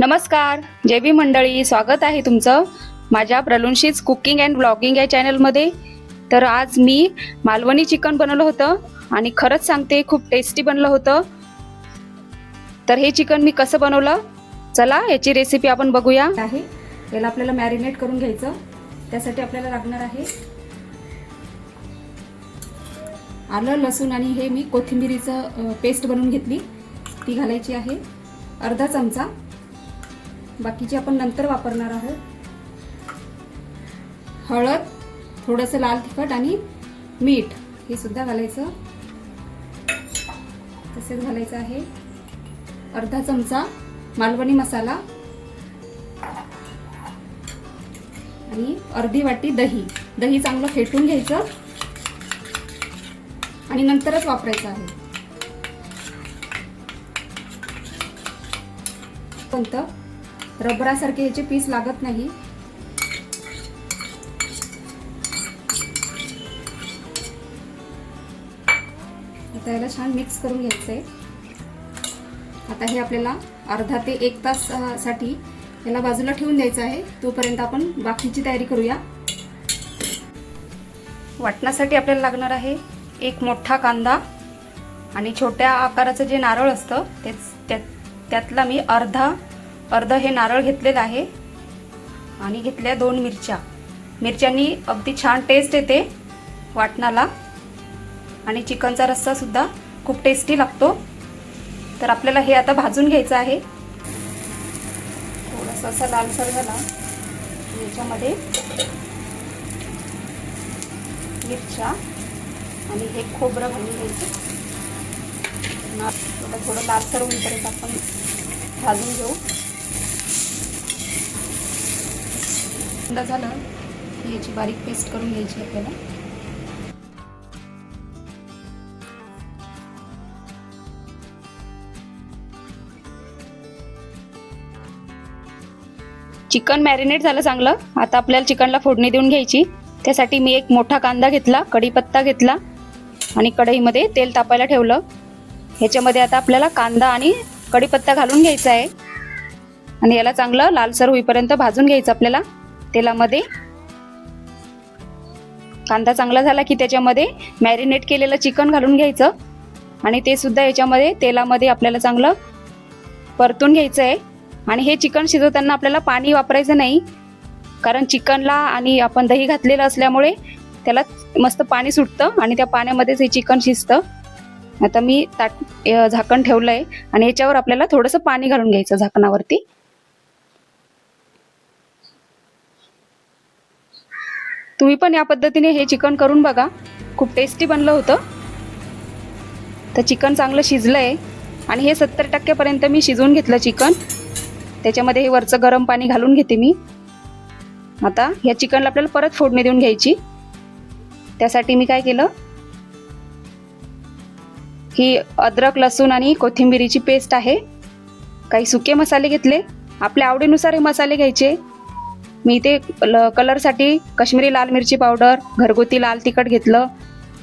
नमस्कार. जेबी मंडळी स्वागत आहे तुमचं माझ्या प्रलुनशीच कुकिंग अँड ब्लॉगिंग या चॅनलमध्ये. तर आज मी मालवणी चिकन बनवलं होतं आणि खरंच सांगते खूप टेस्टी बनलं होतं. तर हे चिकन मी कसं बनवलं? चला याची रेसिपी आपण बघूया. आहे. याला आपल्याला मॅरिनेट करून घ्यायचं. त्यासाठी आपल्याला लागणार आहे आलं लसूण आणि हे मी कोथिंबिरीचं पेस्ट बनवून घेतली. ती घालायची आहे. अर्धा चमचा. बाकीचे आपण नंतर वापरणार आहोत. हळद थोडंसं लाल तिखट आणि मीठ हे सुद्धा घालायचं. तसेच घालायचं आहे. अर्धा चमचा मालवणी मसाला आणि अर्धी वाटी दही. दही चांगलं फेटून घ्यायचं आणि नंतरच वापरायचं आहे. कोणतं? रबरासारखे याचे पीस लागत नाही. आता याला छान मिक्स करून घ्यायचं आहे आता हे आपल्याला अर्धा ते एक ताससाठी याला बाजूला ठेवून द्यायचं आहे. तोपर्यंत आपण बाकीची तयारी करूया. वाटण्यासाठी आपल्याला लागणार आहे एक मोठा कांदा आणि छोट्या आकाराचं जे नारळ असतं तेच त्यात त्यातला मी अर्धा अर्ध हे नारळ घेतलेलं आहे आणि घेतल्या दोन मिरच्या. मिरच्यांनी अगदी छान टेस्ट येते वाटणाला. आणि चिकनचा रस्सासुद्धा खूप टेस्टी लागतो. तर आपल्याला हे आता भाजून घ्यायचं आहे. थोडंसं असा लालसर झाला याच्यामध्ये मिरच्या आणि हे खोबरं घालून घ्यायचं. थोडं थोडं लालसर होईपर्यंत आपण भाजून घेऊ. थंड झालं की याची बारीक पेस्ट करून घ्यायची आपल्याला. चिकन मॅरिनेट झालं चांगलं. आता आपल्याला चिकनला फोडणी देऊन घ्यायची. त्यासाठी मी एक मोठा कांदा घेतला कढीपत्ता घेतला आणि कढईमध्ये तेल तापायला ठेवलं. ह्याच्यामध्ये आता आपल्याला कांदा आणि कढीपत्ता घालून घ्यायचा आहे. आणि याला चांगलं लालसर होईपर्यंत भाजून घ्यायचं आपल्याला. तेलामध्ये. कांदा चांगला झाला की त्याच्यामध्ये मॅरिनेट केलेलं चिकन घालून घ्यायचं. आणि ते सुद्धा याच्यामध्ये तेलामध्ये आपल्याला चांगलं परतून घ्यायचं आहे आणि हे चिकन शिजवताना आपल्याला पाणी वापरायचं नाही. कारण चिकनला आणि आपण दही घातलेलं असल्यामुळे त्याला मस्त पाणी सुटतं आणि त्या पाण्यामध्येच हे चिकन शिजतं. आता मी ताट झाकण ठेवलं आहे आणि याच्यावर आपल्याला थोडंसं पाणी घालून घ्यायचं झाकणावरती. तुम्ही पण या पद्धतीने हे चिकन करून बघा. खूप टेस्टी बनलं होतं. तर चिकन चांगलं शिजलं आहे आणि हे सत्तर टक्केपर्यंत मी शिजवून घेतलं चिकन. त्याच्यामध्ये हे वरचं गरम पाणी घालून घेते मी. आता ह्या चिकनला आपल्याला परत फोडणी देऊन घ्यायची. त्यासाठी मी काय केलं? ही अद्रक लसूण आणि कोथिंबिरीची पेस्ट आहे. काही सुके मसाले घेतले. आपल्या आवडीनुसार हे मसाले घ्यायचे. मी इथे ल कलरसाठी कश्मीरी लाल मिरची पावडर घरगुती लाल तिखट घेतलं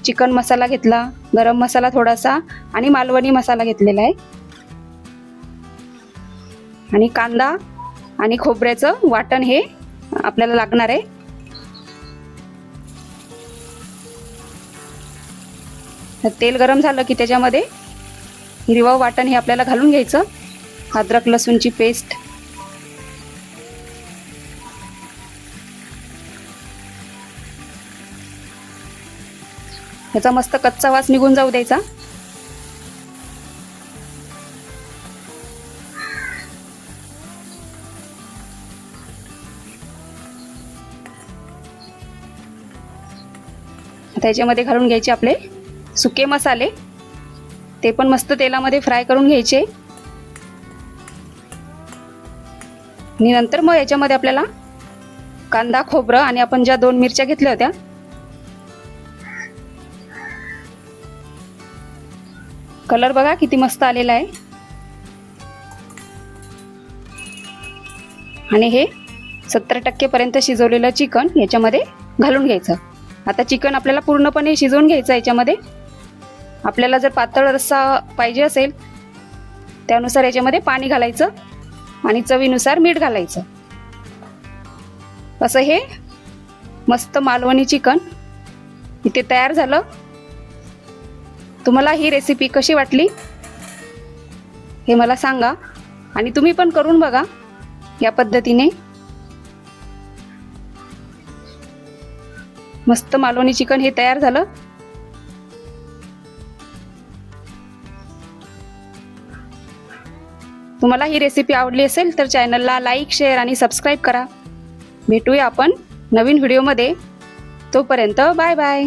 चिकन मसाला घेतला गरम मसाला थोडासा आणि मालवणी मसाला घेतलेला आहे. आणि कांदा आणि खोबऱ्याचं वाटण हे आपल्याला लागणार आहे. तेल गरम झालं की त्याच्यामध्ये हिरवं वाटण हे आपल्याला घालून घ्यायचं. अद्रक लसूणची पेस्ट ह्याचा मस्त कच्चा वास निघून जाऊ द्यायचा. त्याच्यामध्ये याच्यामध्ये घालून घ्यायचे आपले सुके मसाले. ते पण मस्त तेलामध्ये फ्राय करून घ्यायचे. आणि नंतर मग याच्यामध्ये आपल्याला कांदा खोबरं आणि आपण ज्या दोन मिरच्या घेतल्या होत्या कलर बघा किती मस्त आलेला आहे. आणि हे सत्तर टक्केपर्यंत शिजवलेलं चिकन याच्यामध्ये घालून घ्यायचं. आता चिकन आपल्याला पूर्णपणे शिजवून घ्यायचं याच्यामध्ये. आपल्याला जर पातळ रस्सा पाहिजे असेल त्यानुसार याच्यामध्ये पाणी घालायचं आणि चवीनुसार मीठ घालायचं. असं हे मस्त मालवणी चिकन इथे तयार झालं. तुम्हाला ही रेसिपी कशी वाटली? हे मला सांगा. आणि तुम्ही पण करून बघा या पद्धतीने. मस्त मालवणी चिकन हे तयार झालं. तुम्हाला ही रेसिपी आवडली असेल तर चॅनलला लाईक शेअर आणि सबस्क्राईब करा. भेटूया आपण नवीन व्हिडिओमध्ये तोपर्यंत बाय बाय